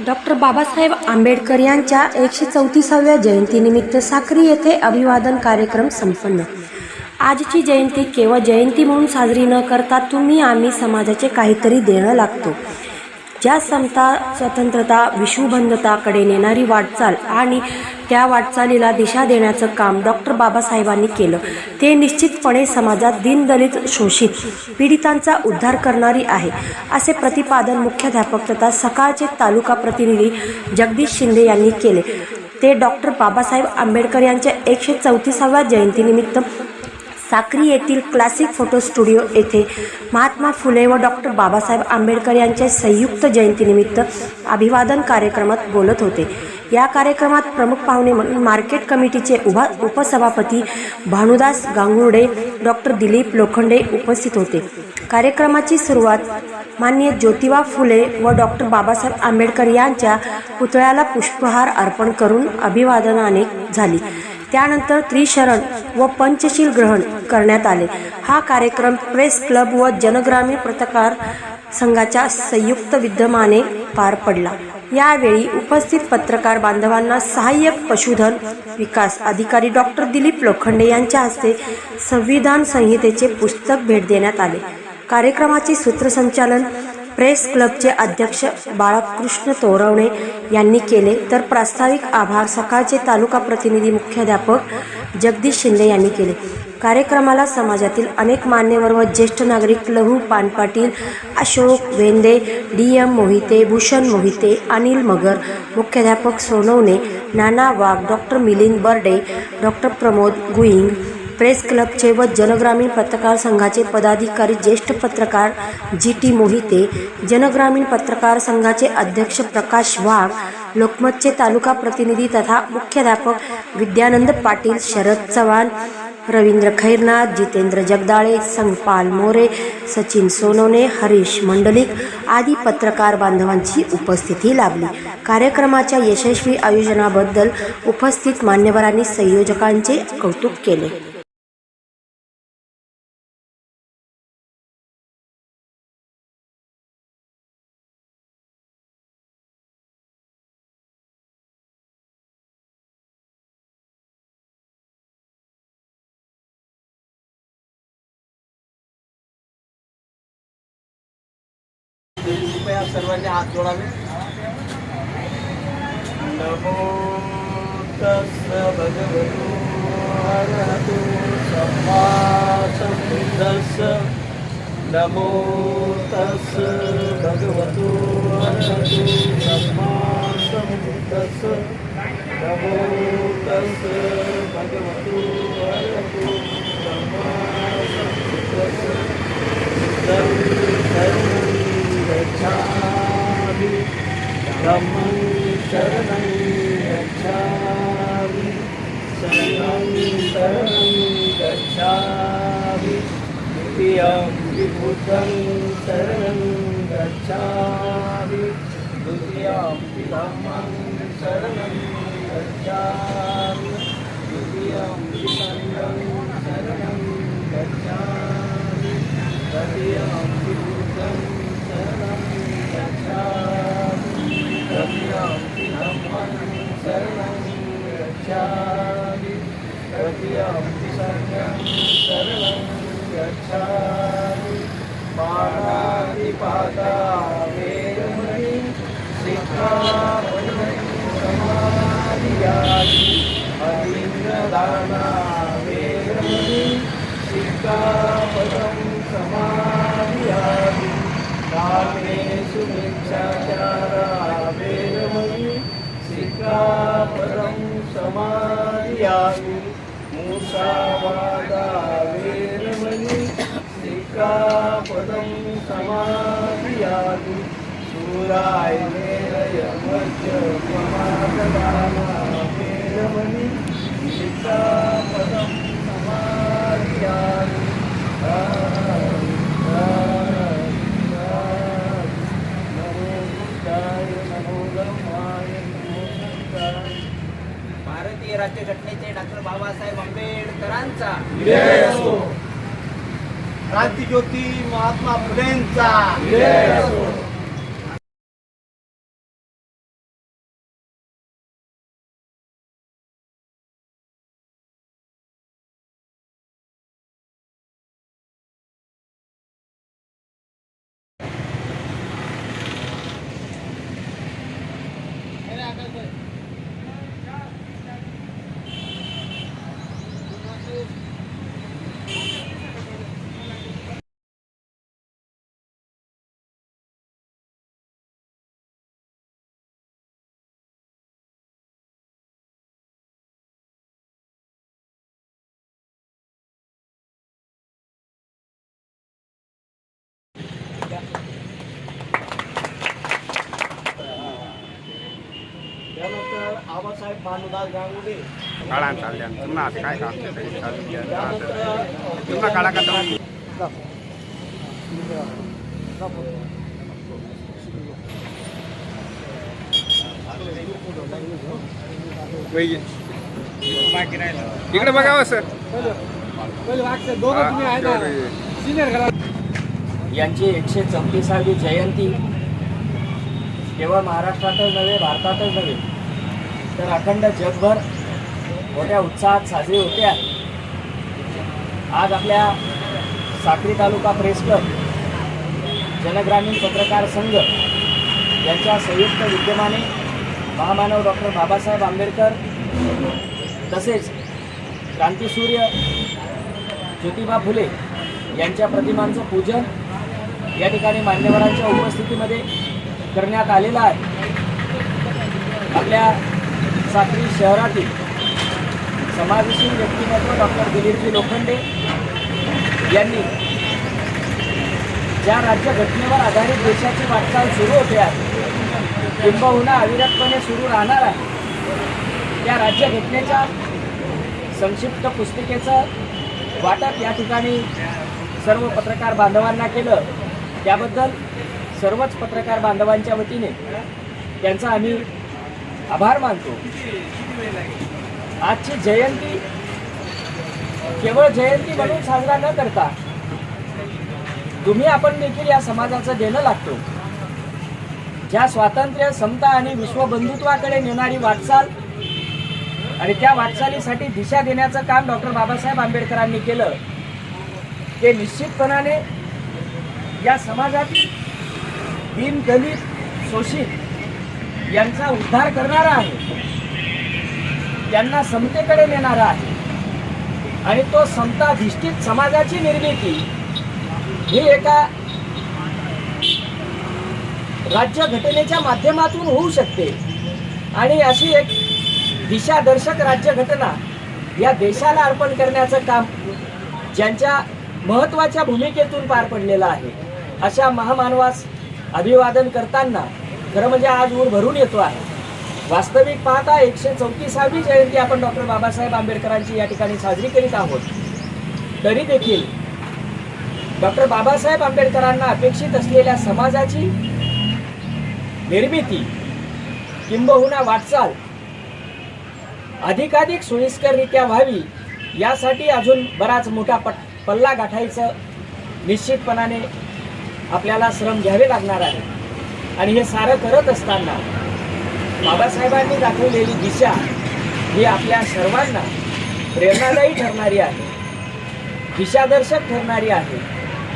Doctor Babasaheb Ambedkar यांच्या एकशे चौतीसाव्या जयंतीनिमित्त साक्री येथे अभिवादन कार्यक्रम संपन्न. आजची जयंती केवळ जयंती म्हणून साजरी न करता तुम्ही आम्ही समाजाचे काहीतरी देणं लागतो. ज्या समता स्वतंत्रता विश्वबंधताकडे नेणारी वाटचाल आणि त्या वाटचालीला दिशा देण्याचं काम डॉक्टर बाबासाहेबांनी केलं ते निश्चितपणे समाजात दीनदलित शोषित पीडितांचा उद्धार करणारी आहे असे प्रतिपादन मुख्याध्यापक तथा सकाळचे तालुका प्रतिनिधी जगदीश शिंदे यांनी केले. ते डॉक्टर बाबासाहेब आंबेडकर यांच्या एकशे चौतीसाव्या जयंतीनिमित्त साक्री येथील क्लासिक फोटो स्टुडिओ येथे महात्मा फुले व डॉक्टर बाबासाहेब आंबेडकर यांच्या संयुक्त जयंतीनिमित्त अभिवादन कार्यक्रमात बोलत होते. या कार्यक्रमात प्रमुख पाहुणे म्हणून मार्केट कमिटीचे उभा उपसभापती भानुदास गांगुर्डे डॉक्टर दिलीप लोखंडे उपस्थित होते. कार्यक्रमाची सुरुवात मान्य ज्योतिबा फुले व डॉक्टर बाबासाहेब आंबेडकर यांच्या पुतळ्याला पुष्पहार अर्पण करून अभिवादनाने झाली. त्यानंतर त्रिशरण व पंचशील ग्रहण करण्यात आले. हा कार्यक्रम प्रेस क्लब व जनग्रामीण पत्रकार संघाच्या संयुक्त विद्यमाने पार पडला. यावेळी उपस्थित पत्रकार बांधवांना सहाय्यक पशुधन विकास अधिकारी डॉक्टर दिलीप लोखंडे यांच्या हस्ते संविधान संहितेचे पुस्तक भेट देण्यात आले. कार्यक्रमाचे सूत्रसंचालन प्रेस क्लबचे अध्यक्ष बाळकृष्ण तोरवणे यांनी केले. तर प्रास्ताविक आभार सकाळचे तालुका प्रतिनिधी मुख्याध्यापक जगदीश शिंदे यांनी केले. कार्यक्रमाला समाजातील अनेक मान्यवर व ज्येष्ठ नागरिक लहू पानपाटील अशोक वेंदे डी एम मोहिते भूषण मोहिते अनिल मगर मुख्याध्यापक Sonawane Nana Wagh doctor Milind Barde doctor Pramod Guing press क्लबचे व जनग्रामीण पत्रकार संघाचे पदाधिकारी ज्येष्ठ पत्रकार जी टी मोहिते जनग्रामीण पत्रकार संघाचे अध्यक्ष प्रकाश वाघ लोकमतचे तालुका प्रतिनिधी तथा मुख्याध्यापक विद्यानंद पाटील शरद चव्हाण रवींद्र खैरनाथ जितेंद्र जगदाळे संगपाल मोरे सचिन सोनवणे हरीश मंडलिक आदी पत्रकार बांधवांची उपस्थिती लाभली. कार्यक्रमाच्या यशस्वी आयोजनाबद्दल उपस्थित मान्यवरांनी संयोजकांचे कौतुक केले. सर्वांनी हात जोडावे नमो तस् भगवतो अरहतो सम्मा सम्बुद्धस्स नमो तस् भगवतो अरहतो सम्मा सम्बुद्धस्स नमो तस् भगवतो अरहतो सम्मा सम्बुद्धस्स धम्मं शरणं गच्छामि शरणं शरणं गच्छामि द्वितीयं विबुद्धं शरणं गच्छामि द्वितीयं धम्मं शरणं गच्छामि द्वितीयं विसङ्गं शरणं गच्छामि तृतीयं समाधियामि शूराय प्रमाददाना वेरमणि सिक्खापदं समाधियामि भारतीय राज्य घटनेचे डॉक्टर बाबासाहेब आंबेडकरांचा क्रांतिज्योती महात्मा फुलेंचा त्यानंतर आबासाहेब भानुदास काळा चालल्या काय काम पुन्हा काळा का इकडे बघावं सर. यांची एकशे चौतीसावी जयंती केवळ महाराष्ट्रातच नव्हे भारतातच नव्हे. तर अखंड जगभर मोठ्या उत्साहात साजरी होते आहे आज आपल्या साक्री तालुका प्रेस क्लब जनग्रामीण पत्रकार संघ यांच्या संयुक्त विद्यमाने महामानव डॉक्टर बाबासाहेब आंबेडकर तसेच क्रांतीसूर्य ज्योतिबा फुले यांच्या प्रतिमांचं पूजन या ठिकाणी मान्यवरांच्या उपस्थितीमध्ये करण्यात आलेलं आहे. आपल्या साक्री शहरातील समाजशील व्यक्तिमत्व डॉक्टर दिलीपजी लोखंडे यांनी ज्या राज्यघटनेवर आधारित देशाची वाटचाल सुरू होते आहे किंबहुना अविरतपणे सुरू राहणार आहे त्या राज्यघटनेच्या संक्षिप्त पुस्तिकेचं वाटप या ठिकाणी सर्व पत्रकार बांधवांना केलं. त्याबद्दल सर्वच पत्रकार बांधवांच्या वतीने त्यांचा आम्ही आभार मानतो. आजची जयंती केवळ जयंती म्हणून साजरा न करता तुम्ही आपण देखील या समाजाचं देणं लागतो. ज्या स्वातंत्र्य समता आणि विश्वबंधुत्वाकडे नेणारी वाटचाल आणि त्या वाटचालीसाठी दिशा देण्याचं काम डॉक्टर बाबासाहेब आंबेडकरांनी केलं ते निश्चितपणाने या समाजातील दीन दलित शोषित यांचा उद्धार करणारा आहे. त्यांना समतेकडे नेणारा आहे. आणि तो समताधिष्ठित समाजाची निर्मिती ही एका राज्यघटनेच्या माध्यमातून होऊ शकते. आणि अशी एक दिशादर्शक राज्यघटना या देशाला अर्पण करण्याचं काम ज्यांच्या महत्त्वाच्या भूमिकेतून पार पडलेलं आहे. अशा महामानवास अभिवादन करताना खरं म्हणजे आज ऊर भरून येतो आहे. वास्तविक पाहता एकशे चौतीसावी जयंती आपण डॉक्टर बाबासाहेब आंबेडकरांची या ठिकाणी साजरी करीत आहोत. तरी देखील डॉक्टर बाबासाहेब आंबेडकरांना अपेक्षित असलेल्या समाजाची निर्मिती किंबहुना वाटचाल अधिकाधिक सोयीस्कररित्या व्हावी यासाठी अजून बराच मोठा पट पल्ला गाठायचं निश्चितपणाने आपल्याला श्रम घ्यावे लागणार आहे. आणि हे सारं करत असताना बाबासाहेबांनी दाखवलेली दिशा ही आपल्या सर्वांना प्रेरणादायी ठरणारी आहे. दिशादर्शक ठरणारी आहे.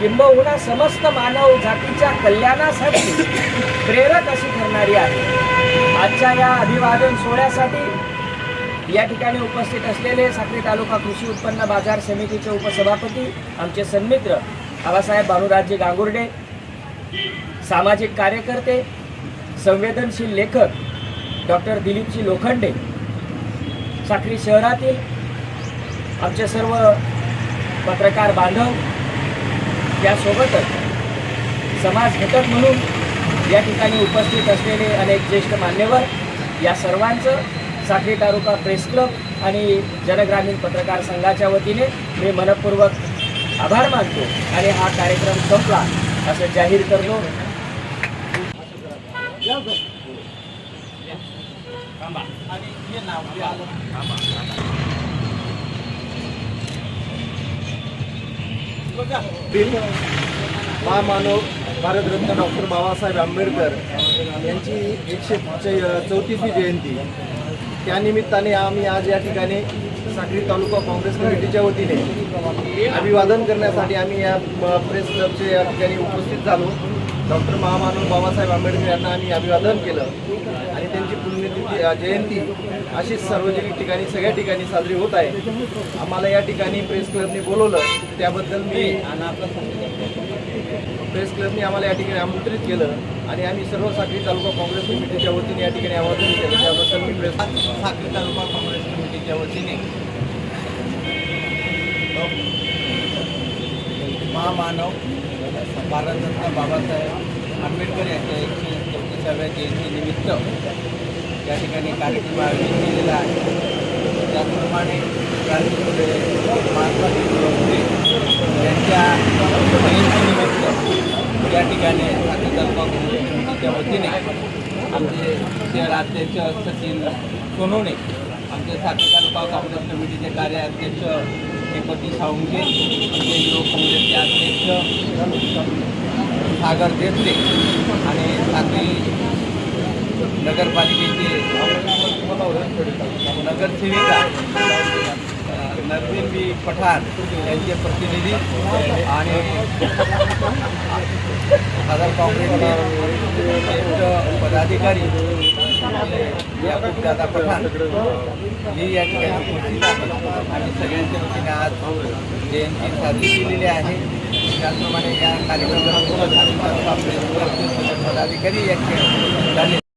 किंबहुना समस्त मानव जातीच्या कल्याणासाठी प्रेरक अशी ठरणारी आहे. आजच्या या अभिवादन सोहळ्यासाठी या ठिकाणी उपस्थित असलेले साक्री तालुका कृषी उत्पन्न बाजार समितीचे उपसभापती आमचे सन्मित्र बाबासाहेब भानुराजजी गांगुर्डे सामाजिक कार्यकर्ते संवेदनशील लेखक डॉक्टर दिलीपजी लोखंडे. साक्री शहरातील आमचे सर्व पत्रकार बांधव यासोबतच समाज घटक म्हणून या ठिकाणी उपस्थित असलेले अनेक ज्येष्ठ मान्यवर या सर्वांचं साखरी तालुका प्रेस क्लब आणि जनग्रामीण पत्रकार संघाच्या वतीने मी मनपूर्वक आभार मानतो आणि हा कार्यक्रम संपला असं जाहीर करतो. दिन महामानव भारतरत्न डॉक्टर बाबासाहेब आंबेडकर यांची एकशे चौतीसवी जयंती. त्यानिमित्ताने आम्ही आज या ठिकाणी साक्री तालुका काँग्रेस कमिटीच्या वतीने अभिवादन करण्यासाठी आम्ही या प्रेस क्लबचे या ठिकाणी उपस्थित झालो. डॉक्टर महामानव बाबासाहेब आंबेडकर यांना आम्ही अभिवादन केलं. आणि त्यांची पुण्यतिथी जयंती अशीच सार्वजनिक ठिकाणी सगळ्या ठिकाणी साजरी होत आहे. आम्हाला या ठिकाणी प्रेस क्लबने बोलवलं. त्याबद्दल मी प्रेस क्लबने आम्हाला या ठिकाणी आमंत्रित केलं. आणि आम्ही सर्व साखरी तालुका काँग्रेस कमिटीच्या वतीने या ठिकाणी आवाहन केलं. त्याबद्दल मी प्रेस साखरी तालुका काँग्रेस कमिटीच्या वतीने महामानव भारतरत्न बाबासाहेब आंबेडकर यांच्या एकशे चौतीसाव्या जयंतीनिमित्त या ठिकाणी कार्यक्रम आयोजित केलेला आहे. त्याचप्रमाणे क्रांतीपुरे महात्मा ज्योतिबा फुले यांच्या जयंतीनिमित्त या ठिकाणी साखर तालुका वतीने आमचे शहराध्यक्ष सचिन सोनवणे आमचे साखर तालुका काँग्रेस कमिटीचे कार्याध्यक्ष हेपती सावंगे आमचे युवक काँग्रेसचे अध्यक्ष सागर देसले आणि साखरी नगरपालिकेचे नगरसेविका नरवीन बी पठाण यांचे प्रतिनिधी आणि साधार काँग्रेसचे ज्येष्ठ पदाधिकारी याकूब दादा पठाण ही या ठिकाणी उपस्थित आणि सगळ्यांच्या वतीने आज जयंती साजरी केलेली आहे. त्याचप्रमाणे या कार्यक्रमाला पदाधिकारी या ठिकाणी. झाले